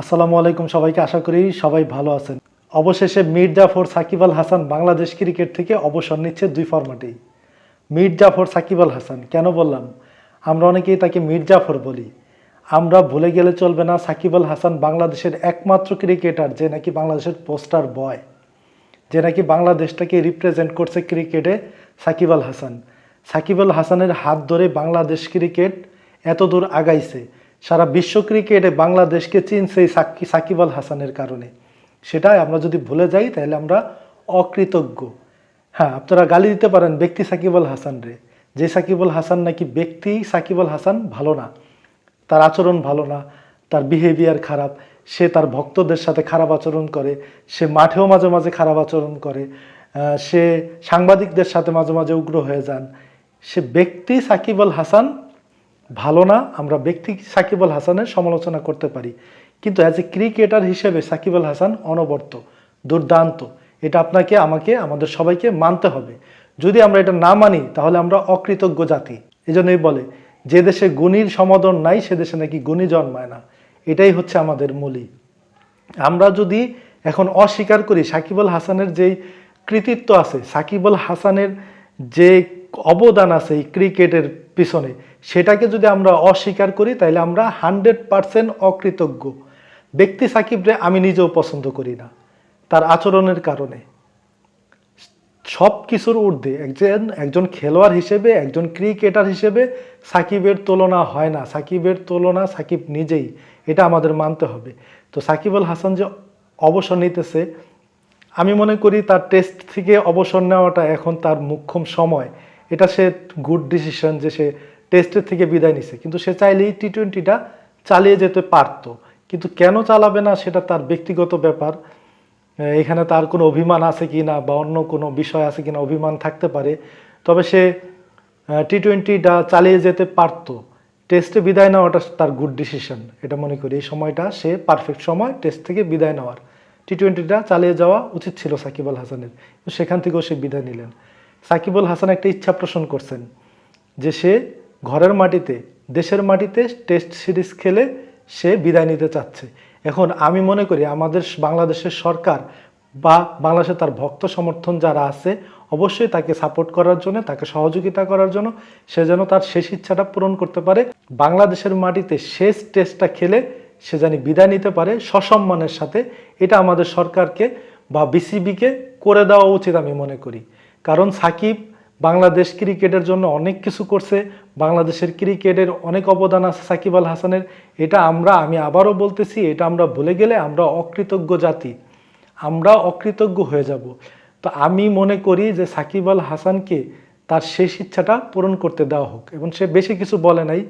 আসসালামু আলাইকুম সবাইকে, আশা করি সবাই ভালো আছেন। অবশেষে মির জাফর সাকিব আল হাসান বাংলাদেশ ক্রিকেট থেকে অবসর নিচ্ছে দুই ফরম্যাটেই মির জাফর সাকিব আল হাসান, কেন বললাম? আমরা অনেকেই তাকে মির জাফর বলি। আমরা ভুলে গেলে চলবে না, সাকিব আল হাসান বাংলাদেশের একমাত্র ক্রিকেটার যে নাকি বাংলাদেশের পোস্টার বয়, যে নাকি বাংলাদেশটাকে রিপ্রেজেন্ট করছে ক্রিকেটে সাকিব আল হাসান। সাকিব আল হাসানের হাত ধরে বাংলাদেশ ক্রিকেট এত দূর আগাইছে। সারা বিশ্ব ক্রিকেটে বাংলাদেশকে চিনছে এই সাকি- সাকিব আল হাসানের কারণে। সেটাই আমরা যদি ভুলে যাই, তাহলে আমরা অকৃতজ্ঞ। হ্যাঁ আপনারা গালি দিতে পারেন, ব্যক্তি সাকিব আল হাসান রে। যে সাকিব আল হাসান নাকি ব্যক্তি সাকিব আল হাসান ভালো না। তার আচরণ ভালো না, তার বিহেভিয়ার খারাপ। সে তার ভক্তদের সাথে খারাপ আচরণ করে, সে মাঠেও মাঝে মাঝে খারাপ আচরণ করে সে সাংবাদিকদের সাথে মাঝে মাঝে উগ্র হয়ে যান। সে ব্যক্তি সাকিব আল হাসান ভালো না, আমরা ব্যক্তি সাকিব আল হাসানের সমালোচনা করতে পারি। কিন্তু অ্যাজ এ ক্রিকেটার হিসেবে সাকিব আল হাসান অনবর্ত, দুর্দান্ত। এটা আপনাকে, আমাকে, আমাদের সবাইকে মানতে হবে। যদি আমরা এটা না মানি, তাহলে আমরা অকৃতজ্ঞ জাতি। এই জন্যই বলে, যে দেশে গুণীর সমাদর নাই, সে দেশে নাকি গুণী জন্মায় না। এটাই হচ্ছে আমাদের মূলই আমরা যদি এখন অস্বীকার করি, সাকিব আল হাসানের যেই কৃতিত্ব আছে, সাকিব আল হাসানের যে অবদান আছে এই ক্রিকেটের পিছনে সেটাকে যদি আমরা অস্বীকার করি তাহলে আমরা হান্ড্রেড পারসেন্ট অকৃতজ্ঞ। ব্যক্তি সাকিবরে আমি নিজেও পছন্দ করি না, তার আচরণের কারণে। সব কিছুর ঊর্ধ্বে একজন একজন খেলোয়াড় হিসেবে, একজন ক্রিকেটার হিসেবে সাকিবের তুলনা হয় না। সাকিবের তুলনা সাকিব নিজেই, এটা আমাদের মানতে হবে। তো সাকিব আল হাসান যে অবসর নিতেছে, আমি মনে করি তার টেস্ট থেকে অবসর নেওয়াটা এখন তার মুখ্যম সময়। এটা সে গুড ডিসিশন যে সে টেস্টের থেকে বিদায় নিছে। কিন্তু সে চাইলেই টি টোয়েন্টিটা চালিয়ে যেতে পারতো। কিন্তু কেন চালাবে না সেটা তার ব্যক্তিগত ব্যাপার। এখানে তার কোনো অভিমান আছে কি না বা অন্য কোনো বিষয় আছে কি না অভিমান থাকতে পারে। তবে সে টি টোয়েন্টিটা চালিয়ে যেতে পারতো। টেস্টে বিদায় নেওয়াটা তার গুড ডিসিশন এটা মনে করি এই সময়টা সে পারফেক্ট সময় টেস্ট থেকে বিদায় নেওয়ার। টি টোয়েন্টিটা চালিয়ে যাওয়া উচিত ছিল সাকিব আল হাসানের। সেখান থেকেও সে বিদায় নিলেন। সাকিব আল হাসান একটা ইচ্ছা পোষণ করছেন যে সে ঘরের মাটিতে, দেশের মাটিতে টেস্ট সিরিজ খেলে সে বিদায় নিতে চাচ্ছে। এখন আমি মনে করি আমাদের বাংলাদেশের সরকার বা বাংলাদেশে তার ভক্ত সমর্থন যারা আছে, অবশ্যই তাকে সাপোর্ট করার জন্য, তাকে সহযোগিতা করার জন্য সে যেন তার শেষ ইচ্ছাটা পূরণ করতে পারে। বাংলাদেশের মাটিতে শেষ টেস্টটা খেলে সে জানি বিদায় নিতে পারে সসম্মানের সাথে। এটা আমাদের সরকারকে বা বিসিবিকে করে দেওয়া উচিত আমি মনে করি। কারণ সাকিব বাংলাদেশ ক্রিকেটের জন্য অনেক কিছু করছে, বাংলাদেশের ক্রিকেটের অনেক অবদান আছে সাকিব আল হাসানের। এটা আমরা, আমি আবারও বলতেছি, এটা আমরা ভুলে গেলে আমরা অকৃতজ্ঞ জাতি। আমরা অকৃতজ্ঞ হয়ে যাব। তো আমি মনে করি যে সাকিব আল হাসানকে তার শেষ ইচ্ছাটা পূরণ করতে দেওয়া হোক। এবং সে বেশি কিছু বলে নাই।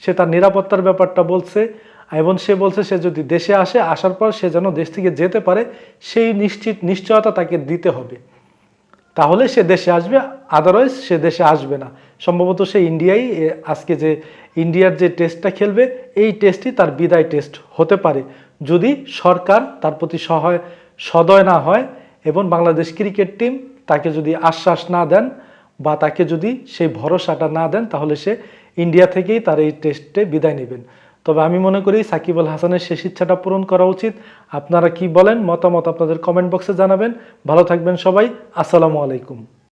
সে তার নিরাপত্তার ব্যাপারটা বলছে। এবং সে বলছে, সে যদি দেশে আসে, আসার পর সে যেন দেশ থেকে যেতে পারে, সেই নিশ্চিত, নিশ্চয়তা তাকে দিতে হবে। তাহলে সে দেশে আসবে। আদারওয়াইজ সে দেশে আসবে না। সম্ভবত সে ইন্ডিয়াই আজকে যে ইন্ডিয়ার যে টেস্টটা খেলবে, এই টেস্টই তার বিদায় টেস্ট হতে পারে। যদি সরকার তার প্রতি সহায়, সদয় না হয় এবং বাংলাদেশ ক্রিকেট টিম তাকে যদি আশ্বাস না দেন বা তাকে যদি সেই ভরসাটা না দেন, তাহলে সে ইন্ডিয়া থেকেই তার এই টেস্টে বিদায় নেবেন। তবে আমি মনে করি সাকিব আল হাসানের শেষ ইচ্ছাটা পূরণ করা উচিত। আপনারা কি বলেন? মতামত আপনাদের কমেন্ট বক্সে জানাবেন। ভালো থাকবেন সবাই। আসসালামু আলাইকুম।